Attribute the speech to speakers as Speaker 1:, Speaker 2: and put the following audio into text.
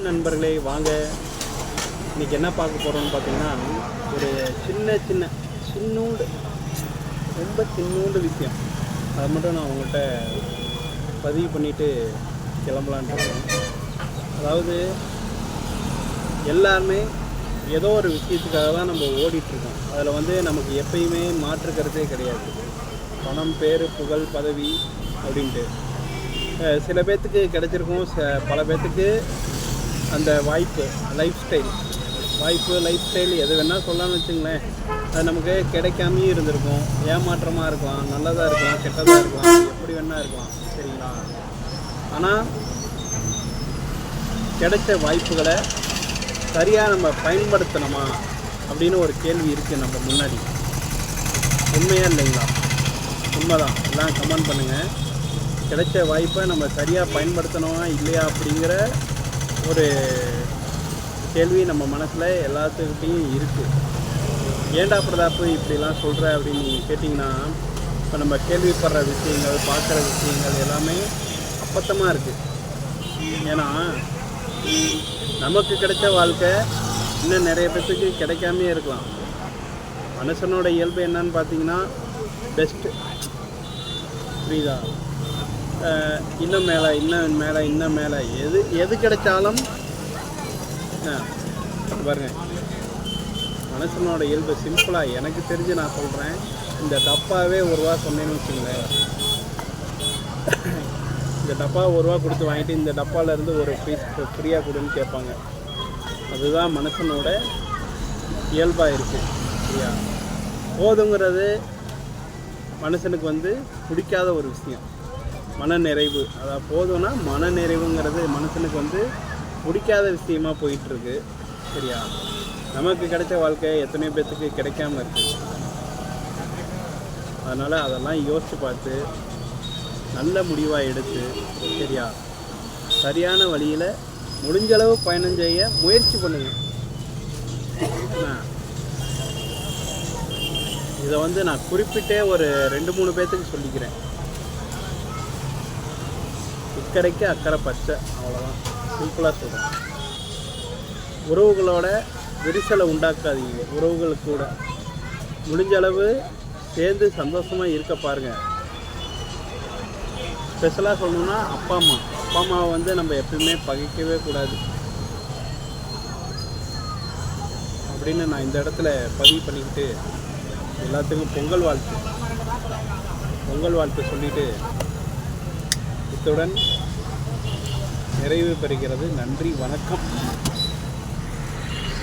Speaker 1: நண்பர்களே வாங்க. இன்னைக்கு என்ன பார்க்க போகிறோம்னு பார்த்தீங்கன்னா ஒரு சின்ன சின்ன சின்னூண்டு ரொம்ப சின்னூண்டு விஷயம். அதை மட்டும் நான் உங்கள்கிட்ட பதிவு பண்ணிவிட்டு கிளம்பலான்ட்டு அதாவது எல்லாருமே ஏதோ ஒரு விஷயத்துக்காக தான் நம்ம ஓடிட்டுருக்கோம். அதில் வந்து நமக்கு எப்பயுமே மாற்று கருத்தே கிடையாது. பணம் பேர் புகழ் பதவி அப்படின்ட்டு. சில பேர்த்துக்கு கிடைச்சிருக்கும் ச பல பேர்த்துக்கு அந்த வாய்ப்பு லைஃப் ஸ்டைல் வாய்ப்பு லைஃப் ஸ்டைல் எது வேணால் சொல்லலாம்னு வச்சுங்களேன். அது நமக்கு கிடைக்காமையும் இருந்திருக்கும். ஏமாற்றமாக இருக்கலாம் நல்லதாக இருக்கலாம் கெட்டதாக இருக்கலாம் எப்படி வேணால் இருக்கலாம் சரிங்களா? ஆனால் கிடைச்ச வாய்ப்புகளை சரியாக நம்ம பயன்படுத்தணுமா அப்படின்னு ஒரு கேள்வி இருக்குது நம்ம முன்னாடி. உண்மையாக இல்லைங்களா? உண்மைதான். எல்லாம் கமெண்ட் பண்ணுங்கள் கிடைச்ச வாய்ப்பை நம்ம சரியாக பயன்படுத்தணுமா இல்லையா அப்படிங்கிற ஒரு கேள்வி நம்ம மனசில் எல்லாத்துக்கிட்டையும் இருக்குது ஏன்டா பிரதாப்பு இப்படிலாம் சொல்கிற அப்படின்னு நீங்கள் கேட்டிங்கன்னா இப்போ நம்ம கேள்விப்படுற விஷயங்கள் பார்க்குற விஷயங்கள் எல்லாமே அப்பத்தமாக இருக்குது ஏன்னா நமக்கு கிடைச்ச வாழ்க்கை இன்னும் நிறைய பேர்த்துக்கு கிடைக்காமே இருக்கலாம். மனுஷனோட இயல்பு என்னன்னு பார்த்தீங்கன்னா பெஸ்ட்டு புரியுதா? இன்னும் மேலே இன்னும் மேலே இன்னும் மேலே. எது எது கிடைச்சாலும் பாருங்க. மனுஷனோட இயல்பு சிம்பிளாக எனக்கு தெரிஞ்சு நான் சொல்கிறேன் இந்த டப்பாவே ஒரு ரூபா சொன்னேன்னு வச்சுங்களேன் இந்த டப்பா ஒரு ரூபா கொடுத்து வாங்கிட்டு இந்த டப்பாவிலேருந்து ஒரு பீஸ் ஃப்ரீயாக கொடுன்னு கேட்பாங்க. அதுதான் மனுஷனோட இயல்பாக இருக்குது சரியா? போதுங்கிறது மனுஷனுக்கு வந்து பிடிக்காத ஒரு விஷயம். மன நிறைவு அதாவது போதும்னா மன நிறைவுங்கிறது மனுஷனுக்கு வந்து பிடிக்காத விஷயமா போயிட்டுருக்கு. சரியா? நமக்கு கிடைச்ச வாழ்க்கை எத்தனையோ பேர்த்துக்கு கிடைக்காம இருக்கு. அதனால் அதெல்லாம் யோசித்து பார்த்து நல்ல முடிவாக எடுத்து சரியா? சரியான வழியில் முடிஞ்சளவு பயணம் செய்ய முயற்சி பண்ணுங்க. இதை வந்து நான் குறிப்பிட்டே ஒரு ரெண்டு மூணு பேர்த்துக்கு சொல்லிக்கிறேன். இக்கரைக்கு அக்கறை பச்சை அவ்வளோதான் சிம்பிளாக சொல்கிறேன் உறவுகளோட விரிசலை உண்டாக்காதீங்க. உறவுகளுக்கு கூட. முடிஞ்ச அளவு சேர்ந்து சந்தோஷமாக இருக்க பாருங்கள் ஸ்பெஷலாக சொல்லணும்னா அப்பா அம்மா. அப்பா அம்மாவை வந்து நம்ம எப்பயுமே பகைக்கவே கூடாது. அப்படின்னு நான் இந்த இடத்துல பதிவு பண்ணிக்கிட்டு எல்லாத்துக்கும் பொங்கல் வாழ்த்து. பொங்கல் வாழ்த்து சொல்லிவிட்டு இத்துடன் நிறைவு பெறுகிறது. நன்றி வணக்கம்.